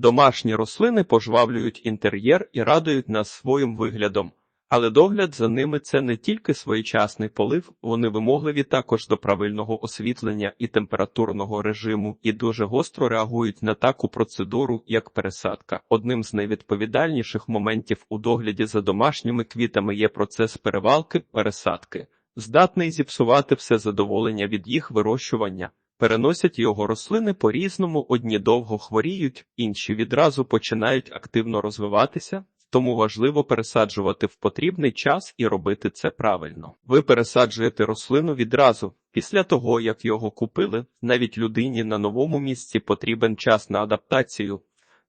Домашні рослини пожвавлюють інтер'єр і радують нас своїм виглядом. Але догляд за ними це не тільки своєчасний полив, вони вимогливі також до правильного освітлення і температурного режиму і дуже гостро реагують на таку процедуру, як пересадка. Одним з найвідповідальніших моментів у догляді за домашніми квітами є процес перевалки пересадки, здатний зіпсувати все задоволення від їх вирощування. Переносять його рослини по-різному, одні довго хворіють, інші відразу починають активно розвиватися, тому важливо пересаджувати в потрібний час і робити це правильно. Ви пересаджуєте рослину відразу, після того, як його купили, навіть людині на новому місці потрібен час на адаптацію.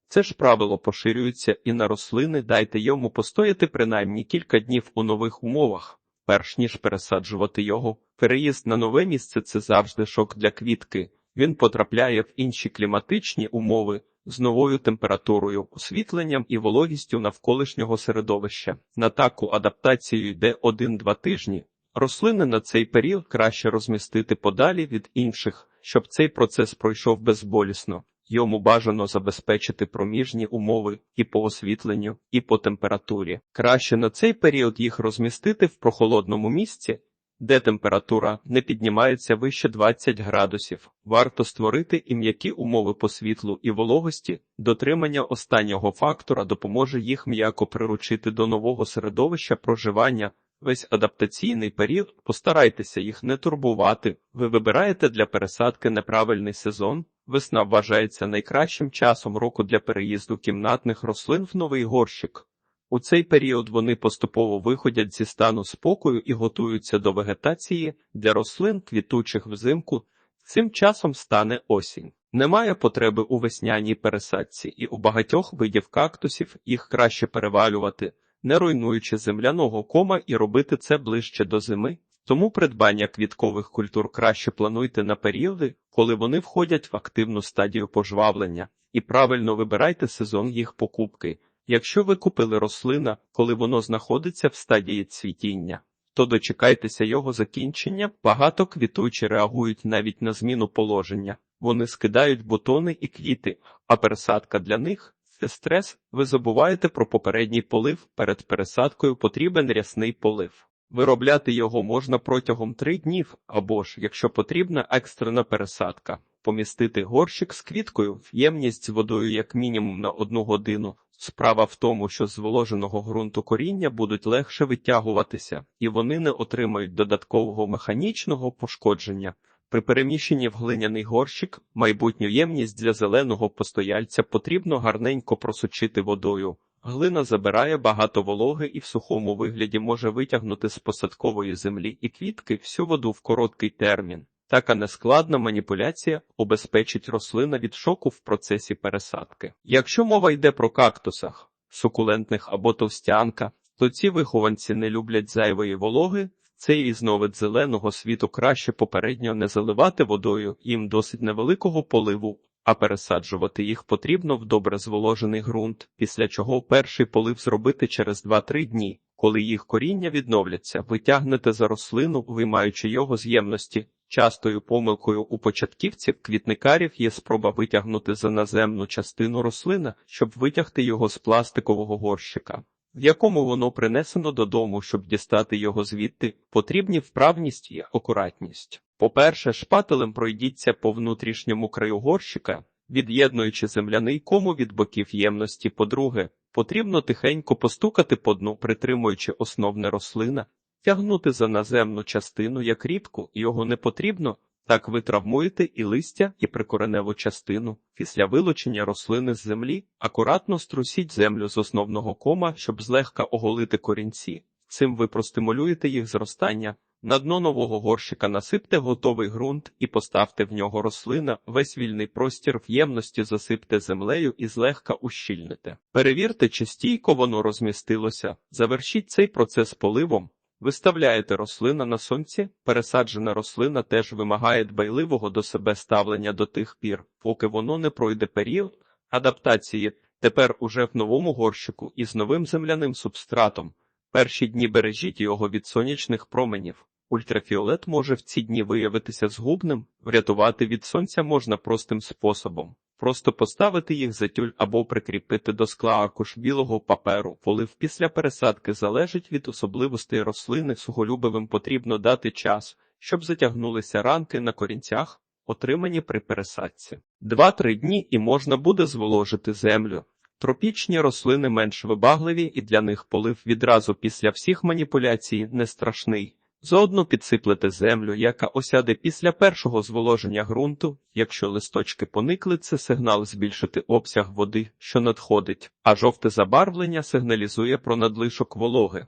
Це ж правило поширюється і на рослини, дайте йому постояти принаймні кілька днів у нових умовах перш ніж пересаджувати його. Переїзд на нове місце це завжди шок для квітки. Він потрапляє в інші кліматичні умови з новою температурою, освітленням і вологістю навколишнього середовища. На таку адаптацію йде 1-2 тижні. Рослини на цей період краще розмістити подалі від інших, щоб цей процес пройшов безболісно. Йому бажано забезпечити проміжні умови і по освітленню, і по температурі. Краще на цей період їх розмістити в прохолодному місці, де температура не піднімається вище 20 градусів. Варто створити і м'які умови по світлу і вологості. Дотримання останнього фактора допоможе їх м'яко приручити до нового середовища проживання. Весь адаптаційний період постарайтеся їх не турбувати. Ви вибираєте для пересадки неправильний сезон. Весна вважається найкращим часом року для переїзду кімнатних рослин в новий горщик. У цей період вони поступово виходять зі стану спокою і готуються до вегетації для рослин, квітучих взимку. Цим часом стане осінь. Немає потреби у весняній пересадці, і у багатьох видів кактусів їх краще перевалювати, не руйнуючи земляного кома і робити це ближче до зими. Тому придбання квіткових культур краще плануйте на періоди, коли вони входять в активну стадію пожвавлення, і правильно вибирайте сезон їх покупки. Якщо ви купили рослина, коли воно знаходиться в стадії цвітіння, то дочекайтеся його закінчення. Багато квітучі реагують навіть на зміну положення. Вони скидають бутони і квіти, а пересадка для них це стрес. Ви забуваєте про попередній полив. Перед пересадкою потрібен рясний полив. Виробляти його можна протягом три днів, або ж, якщо потрібна екстрена пересадка, помістити горщик з квіткою в ємність з водою як мінімум на одну годину. Справа в тому, що з зволоженого ґрунту коріння будуть легше витягуватися, і вони не отримають додаткового механічного пошкодження. При переміщенні в глиняний горщик майбутню ємність для зеленого постояльця потрібно гарненько просучити водою. Глина забирає багато вологи і в сухому вигляді може витягнути з посадкової землі і квітки всю воду в короткий термін. Така нескладна маніпуляція убезпечить рослина від шоку в процесі пересадки. Якщо мова йде про кактусах, сукулентних або товстянка, то ці вихованці не люблять зайвої вологи, цей різновид зеленого світу краще попередньо не заливати водою, їм досить невеликого поливу, а пересаджувати їх потрібно в добре зволожений ґрунт, після чого перший полив зробити через 2-3 дні. Коли їх коріння відновляться, витягнете за рослину, виймаючи його з ємності. Частою помилкою у початківців квітникарів є спроба витягнути за наземну частину рослина, щоб витягти його з пластикового горщика, в якому воно принесено додому, щоб дістати його звідти, потрібні вправність і акуратність. По-перше, шпателем пройдіться по внутрішньому краю горщика, від'єднуючи земляний кому від боків ємності. По-друге, потрібно тихенько постукати по дну, притримуючи основне рослина, тягнути за наземну частину як рідку, його не потрібно. Так ви травмуєте і листя, і прикореневу частину. Після вилучення рослини з землі акуратно струсіть землю з основного кома, щоб злегка оголити корінці. Цим ви простимулюєте їх зростання. На дно нового горщика насипте готовий ґрунт і поставте в нього рослина, весь вільний простір в ємності засипте землею і злегка ущільните. Перевірте, чи стійко воно розмістилося. Завершіть цей процес поливом. Виставляєте рослина на сонці, пересаджена рослина теж вимагає дбайливого до себе ставлення до тих пір, поки воно не пройде період адаптації, тепер уже в новому горщику із новим земляним субстратом. Перші дні бережіть його від сонячних променів. Ультрафіолет може в ці дні виявитися згубним, врятувати від сонця можна простим способом. Просто поставити їх за тюль або прикріпити до скла аркуш білого паперу. Полив після пересадки залежить від особливостей рослини. Суголюбивим потрібно дати час, щоб затягнулися ранки на корінцях, отримані при пересадці. Два-три дні і можна буде зволожити землю. Тропічні рослини менш вибагливі і для них полив відразу після всіх маніпуляцій не страшний. Заодно підсиплете землю, яка осяде після першого зволоження ґрунту. Якщо листочки поникли, це сигнал збільшити обсяг води, що надходить, а жовте забарвлення сигналізує про надлишок вологи.